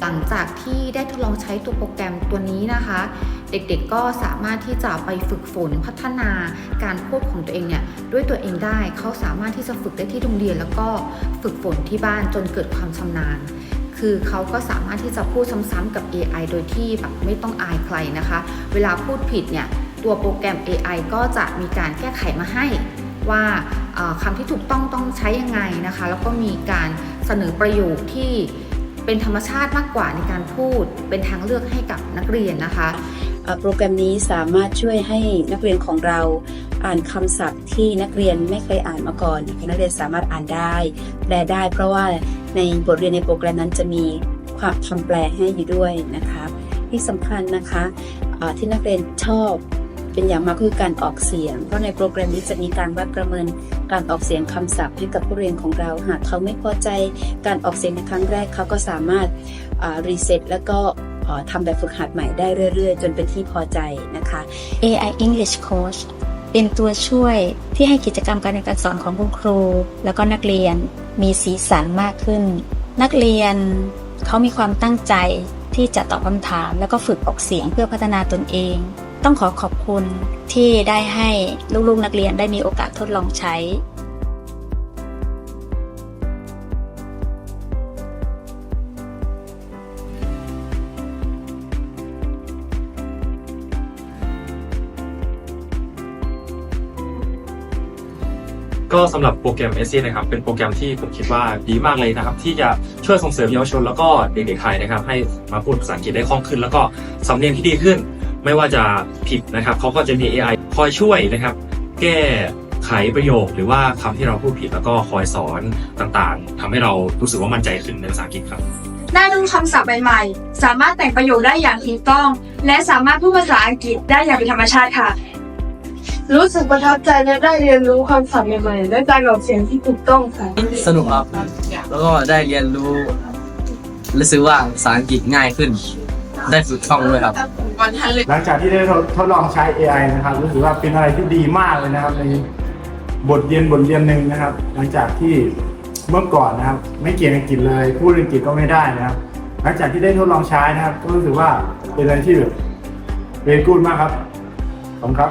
หลังจากที่ได้ทดลองใช้ตัวโปรแกรมตัวนี้นะคะ เด็กๆก็สามารถที่จะไปฝึกฝนพัฒนาการพูดของตัวเองเนี่ยด้วยตัวเองได้เขาสามารถที่จะฝึกได้ที่โรงเรียน แล้วก็ฝึกฝนที่บ้านจนเกิดความชำนาญ คือเขาก็สามารถที่จะพูดซ้ำๆกับ AI โดยที่แบบไม่ต้องอายใครนะคะ เวลาพูดผิดเนี่ยตัวโปรแกรม AI ก็จะมีการแก้ไขมาให้ว่าคำที่ถูกต้องต้องใช้ยังไงนะคะ แล้วก็มีการเสนอประโยคที่ เป็นธรรมชาติมากกว่าในการพูด เป็นทางเลือกให้กับนักเรียนนะคะโปรแกรมนี้สามารถช่วยให้นักเรียนของเราอ่านคำศัพท์ที่นักเรียนไม่เคยอ่านมาก่อนนักเรียนสามารถอ่านได้ แปลได้ เพราะว่าในบทเรียนในโปรแกรมนั้นจะมีความคำแปลให้อยู่ด้วยนะคะ ที่สำคัญนะคะที่นักเรียนชอบ เป็นอย่างมากคือการออกเสียง เพราะในโปรแกรมนี้จะมีการวัดประเมินการออกเสียงคำศัพท์ให้กับผู้เรียนของเรา หากเขาไม่พอใจการออกเสียงในครั้งแรกเขาก็สามารถรีเซ็ตแล้วก็ทำแบบฝึกหัดใหม่ได้เรื่อย ๆ จนเป็นที่พอใจนะคะ AI English Coach เป็นตัวช่วยที่ให้กิจกรรมการเรียนการสอนของคุณครู แล้วก็นักเรียนมีสีสันมากขึ้น นักเรียนเขามีความตั้งใจที่จะตอบคำถาม แล้วก็ฝึกออกเสียงเพื่อพัฒนาตนเอง ต้องขอขอบคุณที่ได้ให้ลูกๆนักเรียนได้มีโอกาสทดลองใช้ก็สำหรับโปรแกรม s อซีนะครับเป็นโปรแกรมที่ผมคิดว่าดีมากเลยนะครับ ที่จะช่วยส่งเสริมเยาวชนแล้วก็เด็กๆไทยนะครับ ให้มาพูดภาษาอังกฤษได้คล่องขึ้น แล้วก็สำเนียงที่ดีขึ้น ไม่ว่าจะผิดนะครับเขาก็จะมี AI คอยช่วยนะครับ แก้ไขประโยคหรือว่าคำที่เราพูดผิดแล้วก็คอยสอนต่างๆทำให้เรารู้สึกว่ามั่นใจขึ้นในภาษาอังกฤษครับได้รู้คำศัพท์ใหม่ๆ สามารถแต่งประโยคได้อย่างถูกต้อง และสามารถพูดภาษาอังกฤษได้อย่างเป็นธรรมชาติค่ะ รู้สึกประทับใจและได้เรียนรู้คำศัพท์ใหม่ๆและการออกเสียงที่ถูกต้องค่ะสนุกครับ แล้วก็ได้เรียนรู้รู้สึกว่าภาษาอังกฤษง่ายขึ้น ได้ฝึกคล่องด้วยครับ หลังจากที่ได้ทดทดลองใช้ AI นะครับรู้สึกว่าเป็นอะไรที่ดีมากเลยนะครับ ในบทเรียนบทเรียนหนึ่งนะครับ หลังจากที่เมื่อก่อนนะครับ ไม่เก่งอังกฤษเลยพูดอังกฤษก็ไม่ได้นะครับ หลังจากที่ได้ทดลองใช้นะครับ ก็รู้สึกว่าเป็นอะไรที่แบบเรียนกูดมากครับขอบคุณครับ